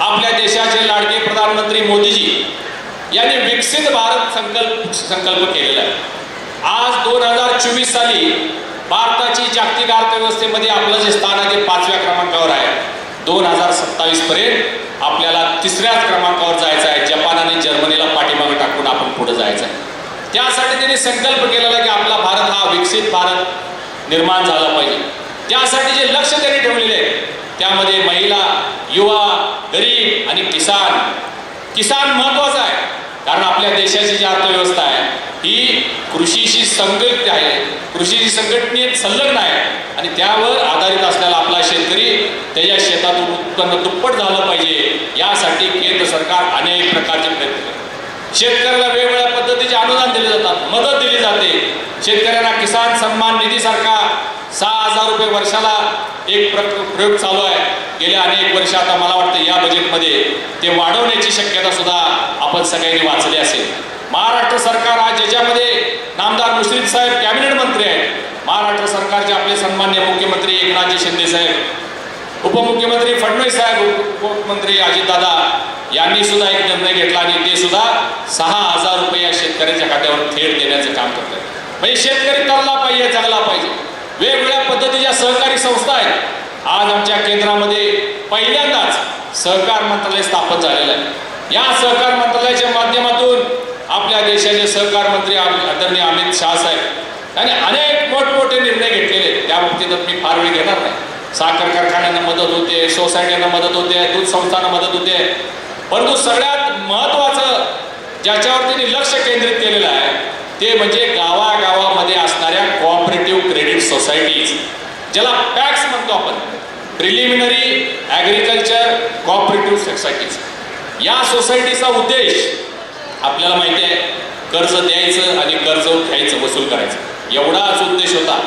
आपल्या देशाचे लाडके प्रधानमंत्री मोदीजी यांनी विकसित भारत संकल्प संकल्प केलेला आहे. आज दोन हजार चोवीस साली भारताची जागतिक अर्थव्यवस्थेमध्ये आपलं जे स्थान आहे ते पाचव्या क्रमांकावर आहे. दोन हजार सत्तावीस पर्यंत आपल्याला तिसऱ्याच क्रमांकावर जायचं आहे. जपान आणि जर्मनीला पाठीमागे टाकून आपण पुढे जायचं आहे. त्यासाठी त्यांनी संकल्प केलेला की आपला भारत हा विकसित भारत निर्माण झाला पाहिजे. त्यासाठी जे लक्ष त्यांनी ठेवलेले आहे त्यामध्ये महिला युवा गरीब आणि किसान. किसान महत्त्वाचा आहे कारण आपल्या देशाची जी अर्थव्यवस्था आहे ही कृषीशी संगत आहे. कृषीशी संघटनेत संलग्न आहे आणि त्यावर आधारित असलेला आपला शेतकरी त्याच्या शेतातून उत्पन्न दुप्पट झालं पाहिजे यासाठी केंद्र सरकार अनेक प्रकारचे प्रयत्न करते. शेतकऱ्याला वेगवेगळ्या पद्धतीचे अनुदान दिले जातात मदत दिली जाते. शेतकऱ्यांना किसान सन्मान निधीसारखा सहा हजार रुपये वर्षाला एक प्र प्रयोग चालू आहे. गेल्या अनेक वर्ष आता मला वाटतं या बजेटमध्ये ते वाढवण्याची शक्यता सुद्धा आपण सगळ्यांनी वाचली असेल. महाराष्ट्र सरकार आज ज्याच्यामध्ये नामदार मुश्रीफ साहेब कॅबिनेट मंत्री आहेत. महाराष्ट्र सरकारचे आपले सन्मान्य मुख्यमंत्री एकनाथजी शिंदे साहेब उपमुख्यमंत्री फडणवीस साहेब उपमुख्यमंत्री अजितदादा यांनी सुद्धा एक निर्णय घेतला आणि ते सुद्धा सहा हजार रुपये या शेतकऱ्याच्या खात्यावर थेट देण्याचं काम करतात. म्हणजे शेतकरी करला पाहिजे जगला पाहिजे. वेगवेगळ्या पद्धतीच्या सहकारी संस्था आहेत. आज आमच्या केंद्रामध्ये पहिल्यांदाच सहकार मंत्रालय स्थापन झालेलं आहे. या सहकार मंत्रालयाच्या माध्यमातून आपल्या देशाचे सहकार मंत्री आदरणीय अमित शहा साहेब यांनी अनेक मोठमोठे निर्णय घेतलेले त्या बाबतीत मी फार वेळ घेणार नाही. साखर कारखान्यांना मदत होते सोसायट्यांना मदत होते दूध संस्थांना मदत होते. परंतु सगळ्यात महत्त्वाचं ज्याच्यावर त्यांनी लक्ष केंद्रित केलेलं आहे ते म्हणजे गावागावामध्ये असणाऱ्या कॉम सोसायटीज ज्याला पॅक्स म्हणतो आपण. प्रिलिमिनरी ॲग्रिकल्चर कॉपरेटिव्ह सोसायटीज या सोसायटीचा उद्देश आपल्याला माहिती आहे कर्ज द्यायचं आणि कर्ज घ्यायचं वसूल करायचं. एवढाच उद्देश होता.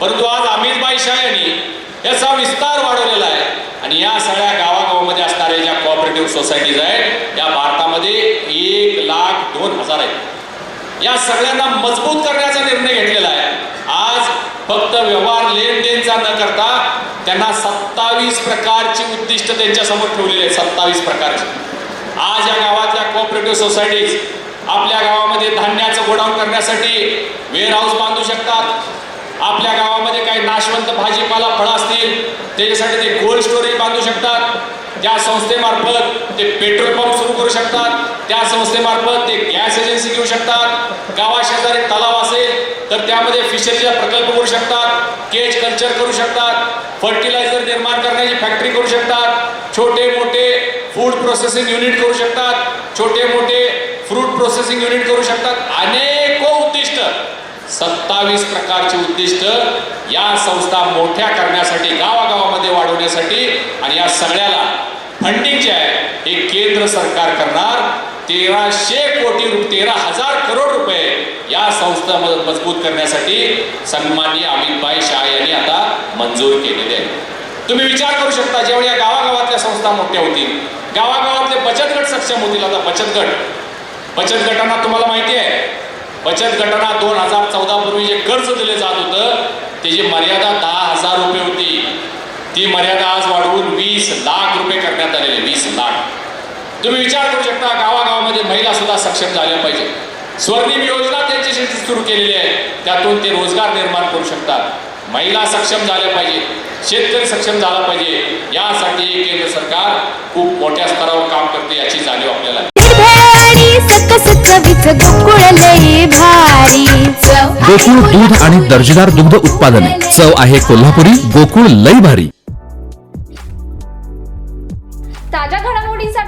परंतु आज अमितबाई शाह यांनी याचा विस्तार वाढवलेला आहे. आणि या सगळ्या गावागावामध्ये असणाऱ्या ज्या कॉपरेटिव्ह सोसायटीज आहेत या भारतामध्ये एक लाख दोन हजार आहेत. या सगळ्यांना मजबूत करण्याचा निर्णय घेतलेला आहे. आज फक्त व्यवहार लेनदेनचा न करता त्यांना सत्तावीस प्रकारची उद्दिष्ट त्यांच्यासमोर ठेवलेली आहेत सत्तावीस प्रकारची. आज या गावातल्या कोऑपरेटिव्ह सोसायटीज आपल्या गावामध्ये धान्याचं गोडाऊन करण्यासाठी वेअर हाऊस बांधू शकतात. आपल्या गावामध्ये काही नाशवंत भाजीपाला फळं असतील त्याच्यासाठी ते कोल्ड स्टोरेज बांधू शकतात. त्या संस्थेमार्फत ते पेट्रोल पंप सुरू करू शकतात. त्या संस्थेमार्फत ते गॅस एजन्सी घेऊ शकतात. गावाशेजारी तलाव असेल तर त्यामध्ये फिशरीचा प्रकल्प करू शकतात केज कल्चर करू शकतात फर्टिलायझर निर्माण करण्याची फॅक्टरी करू शकतात छोटे मोठे फूड प्रोसेसिंग युनिट करू शकतात छोटे मोठे फ्रूट प्रोसेसिंग युनिट करू शकतात. अनेको उद्दिष्ट सत्तावीस प्रकारची उद्दिष्ट या संस्था मोठ्या करण्यासाठी गावागावामध्ये वाढवण्यासाठी आणि या सगळ्याला फंडिंग जे आहे हे केंद्र सरकार करणार. तेराशे कोटी रुपये तेरा हजार करोड रुपये या संस्था मजबूत करण्यासाठी सन्मान्य अमितभाई शाह यांनी आता मंजूर केलेले आहे तुम्ही विचार करू शकता जेव्हा या गावागावातल्या संस्था मोठ्या होतील गावागावातले बचत गट सक्षम होतील. आता बचत गट बचत गटांना तुम्हाला माहिती आहे बचत गटांना दोन हजार चौदा पूर्वी जे कर्ज दिले जात होतं त्याची मर्यादा दहा हजार रुपये होती ती मर्यादा आज वाढवून वीस लाख रुपये करण्यात आलेले वीस लाख. तुम्ही विचार करू शकता गावागावामध्ये महिला सुद्धा सक्षम झाल्या पाहिजे. स्वर्णिम योजना त्यांच्यासाठी सुरू केलेली आहे. त्यातून ते रोजगार निर्माण करू शकतात. महिला सक्षम झाल्या पाहिजे शेतकरी सक्षम झाला पाहिजे. यासाठी केंद्र सरकार खूप मोठ्या स्तरावर काम करते याची जाणीव आपल्याला गोकुळ दूध आणि दर्जेदार दुग्ध उत्पादने. चव आहे कोल्हापुरी गोकुळ लई भारी.